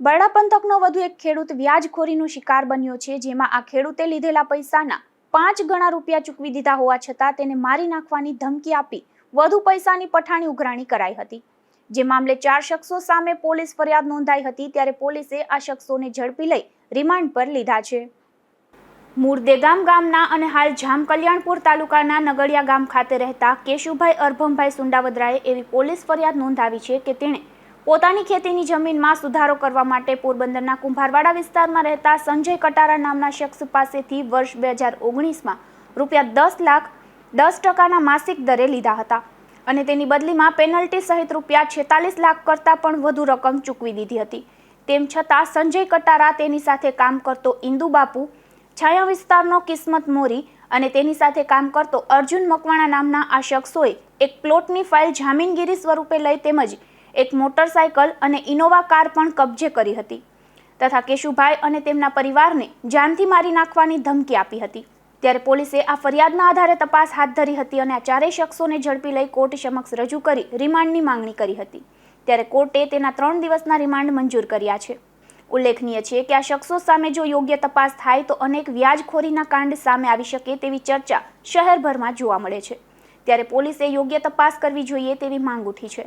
બરડા પંથકનો વધુ એક ખેડૂત વ્યાજખોરીનો શિકાર બન્યો છે, જેમાં આ ખેડૂતે લીધેલા પૈસાના પાંચ ગણા રૂપિયા ચૂકવી દીધા હોવા છતાં તેને મારી નાખવાની ધમકી આપી વધુ પૈસાની પઠાણી ઉઘરાણી કરાઈ હતી. જે મામલે ચાર શખ્સો સામે પોલીસ ફરિયાદ નોંધાઈ હતી, ત્યારે પોલીસે આ શખ્સોને ઝડપી લઈ રિમાન્ડ પર લીધા છે. મૂળ દેગામ ગામના અને હાલ જામ કલ્યાણપુર તાલુકાના નગડિયા ગામ ખાતે રહેતા કેશુભાઈ અરભમભાઈ સુંડાવદરાએ એવી પોલીસ ફરિયાદ નોંધાવી છે કે તેણે પોતાની ખેતીની જમીનમાં સુધારો કરવા માટે પોરબંદરના કુંભારવાડા વિસ્તારમાં રહેતા સંજય કટારા નામના શખ્સ પાસેથી વર્ષ બે હજાર ઓગણીસમાં રૂપિયા દસ લાખ દસ ટકાના માસિક દરે લીધા હતા. અને તેની બદલીમાં પેનલ્ટી સહિત રૂપિયા છેતાલીસ લાખ કરતાં પણ વધુ રકમ ચૂકવી દીધી હતી. તેમ છતાં સંજય કટારા તેની સાથે કામ કરતો ઇન્દુ બાપુ, છાયા વિસ્તારનો કિસ્મત મોરી અને તેની સાથે કામ કરતો અર્જુન મકવાણા નામના આ શખ્સોએ એક પ્લોટની ફાઇલ જામીનગીરી સ્વરૂપે લઈ તેમજ એક મોટરસાયકલ અને ઇનોવા કાર પણ કબજે કરી હતી. તથા કેશુભાઈ અને તેમના પરિવારને જાનથી મારી નાખવાની ધમકી આપી હતી. ત્યારે પોલીસે આ ફરિયાદના આધારે તપાસ હાથ ધરી હતી અને આ ચારેય શખ્સોને ઝડપી લઈ કોર્ટ સમક્ષ રજૂ કરી રિમાન્ડની માંગણી કરી હતી. ત્યારે કોર્ટે તેના ત્રણ દિવસના રિમાન્ડ મંજૂર કર્યા છે. ઉલ્લેખનીય છે કે આ શખ્સો સામે જો યોગ્ય તપાસ થાય તો અનેક વ્યાજખોરીના કાંડ સામે આવી શકે તેવી ચર્ચા શહેરભરમાં જોવા મળે છે. ત્યારે પોલીસે યોગ્ય તપાસ કરવી જોઈએ તેવી માંગ ઉઠી છે.